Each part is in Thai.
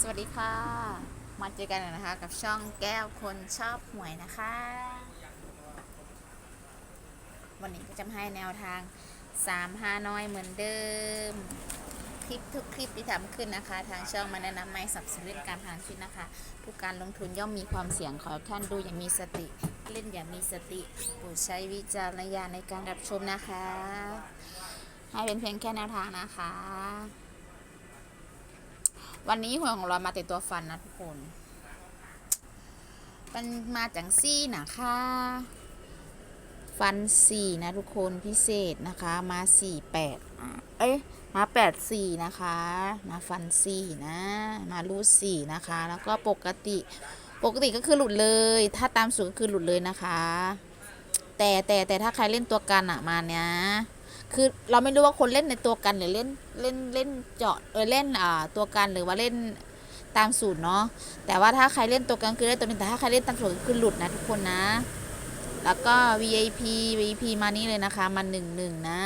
สวัสดีค่ะ มาเจอกันนะคะ กับช่องแก้วคนชอบหวยนะคะ วันนี้ก็จะให้แนวทาง3 5น้อยเหมือนเดิม คลิปทุกคลิปที่ทำขึ้นนะคะ ทางช่องมาแนะนำไม่สับสนเล่นการพนันชีวิตนะคะ ทุกการลงทุนย่อมมีความเสี่ยงขอท่านดูอย่างมีสติ เล่นอย่างมีสติโปรดใช้วิจารณญาณในการรับชมนะคะ ให้เป็นเพียงแค่แนวทางนะคะ วันนี้หวยของเรามาแต่ตัวฟันนะทุกคนมันมาจากซี่นะคะฟันสี่นะทุกคนพิเศษนะคะมาสี่แปดเอ้ยมาแปดสี่นะคะมาฟันสี่นะมารูดสี่นะคะ แล้วก็ปกติปกติก็คือหลุดเลย ถ้าตามสูตรก็คือหลุดเลยนะคะ แต่แต่แต่ถ้าใครเล่นตัวกันอะมาเนี้ย คือเราไม่รู้ว่าคนเล่นในตัวกันหรือเล่นเล่นเล่นเจาะเออเล่นอ่าตัวกันหรือว่าเล่นตามสูตรเนาะแต่ว่าถ้าใครเล่นตัวกันคือเล่นตัวนี้แต่ถ้าใครเล่นตามสูตรก็คือหลุดนะทุกคนนะ แล้วก็ VIP VIP มานี่เลยนะคะมาหนึ่งหนึ่งนะ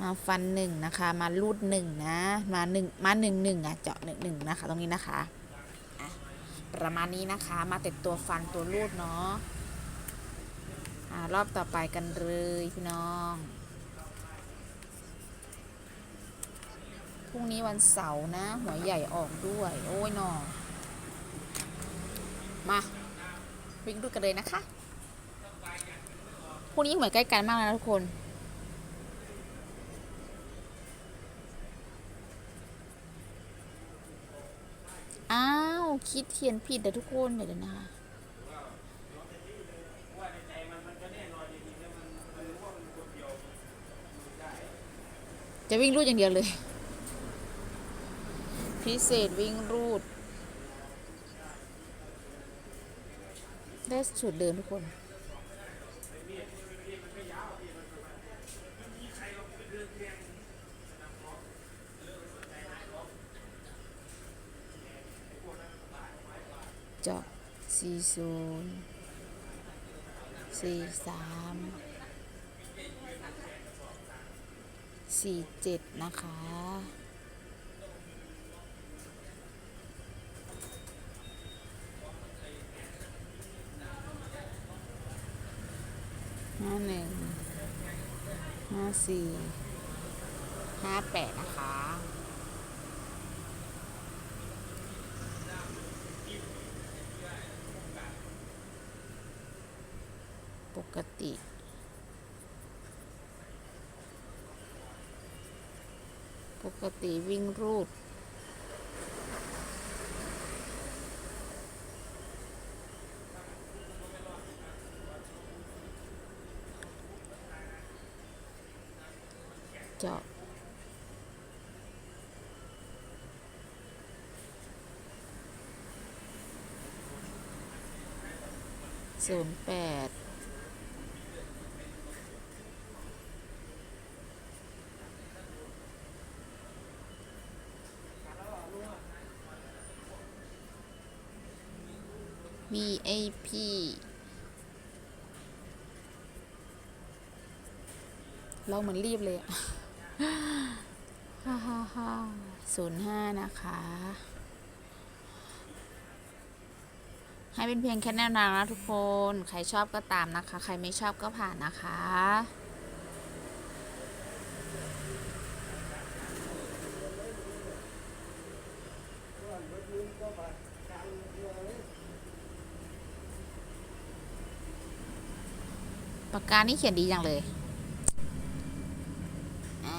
มาฟันหนึ่งนะคะ มาลูดหนึ่งนะ มาหนึ่งมาหนึ่งหนึ่งอะเจาะหนึ่งหนึ่งนะคะ ตรงนี้นะคะอะประมาณนี้นะคะ มาแต่ตัวฟันตัวลูดเนาะอ่ารอบต่อไปกันเลยพี่น้อง พรุ่งนี้วันเสาร์นะ หัวใหญ่ออกด้วย โอ้ยนอมา วิ่งดูกันเลยนะคะพรุ่งนี้เหมือนใกล้กันมากเลยนะทุกคนอ้าวคิดเขียนผิดเดี๋ยวทุกคนเดี๋ยวนะคะจะวิ่งรูดอย่างเดียวเลย พิเศษวิ่งรูดได้สุดเดิมทุกคน เจาะสี่ศูนย์สี่สามสี่เจ็ดนะคะาหนึ่งห้าสี่ห้าแปดนะคะ ปกติปกติวิ่งรูด เจาะ ศูนย์แปด VIP เราเหมือนรีบเลยอะ ฮ่าฮ่าฮ่าศูนย์ห้านะคะ ให้เป็นเพียงแค่แนวทางนะทุกคน ใครชอบก็ตามนะคะ ใครไม่ชอบก็ผ่านนะคะ ปากกานี่เขียนดีจังเลยอ่า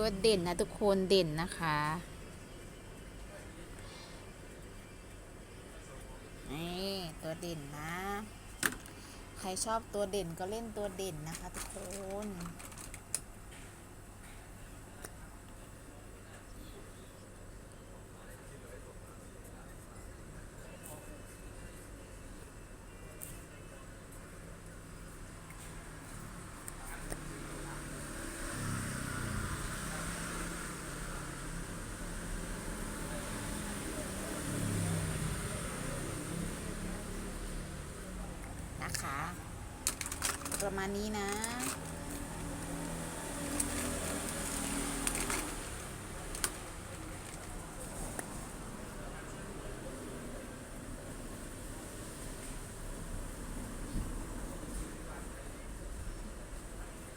ตัวเด่นนะทุกคนเด่นนะคะนี่ตัวเด่นนะ ใครชอบตัวเด่นก็เล่นตัวเด่นนะคะทุกคน คะ ประมาณนี้นะ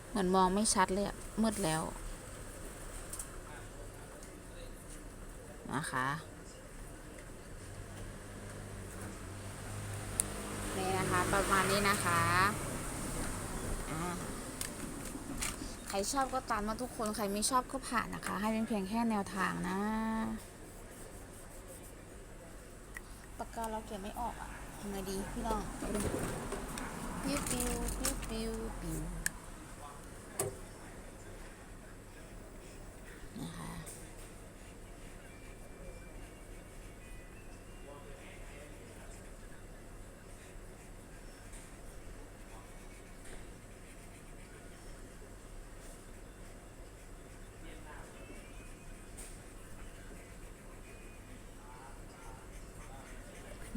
เหมือนมองไม่ชัดเลยมืดแล้วนะคะ นี่นะคะ ประมาณนี้นะคะใครชอบก็ตามมาทุกคนใครไม่ชอบก็ผ่านนะคะ ให้เป็นเพียงแค่แนวทางนะปากกาเราเขียนไม่ออกอะทำไงดีพี่น้องปิ้วปิ้วปิ้วปิ้วปิ้ว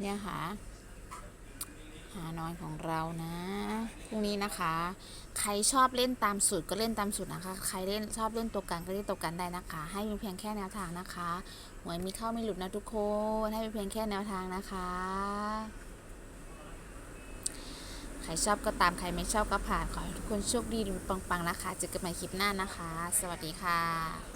เนี่ยค่ะ หาน้อยของเรานะ พรุ่งนี้นะคะ ใครชอบเล่นตามสูตรก็เล่นตามสูตรนะคะ ใครเล่นชอบเล่นตัวกันก็เล่นตัวกันได้นะคะ ให้เป็นเพียงแค่แนวทางนะคะหวยมีเข้าไม่หลุดนะทุกคน ให้เป็นเพียงแค่แนวทางนะคะ ใครชอบก็ตามใครไม่ชอบก็ผ่านขอให้ทุกคนโชคดีปังๆนะคะ เจอกันใหม่คลิปหน้านะคะ สวัสดีค่ะ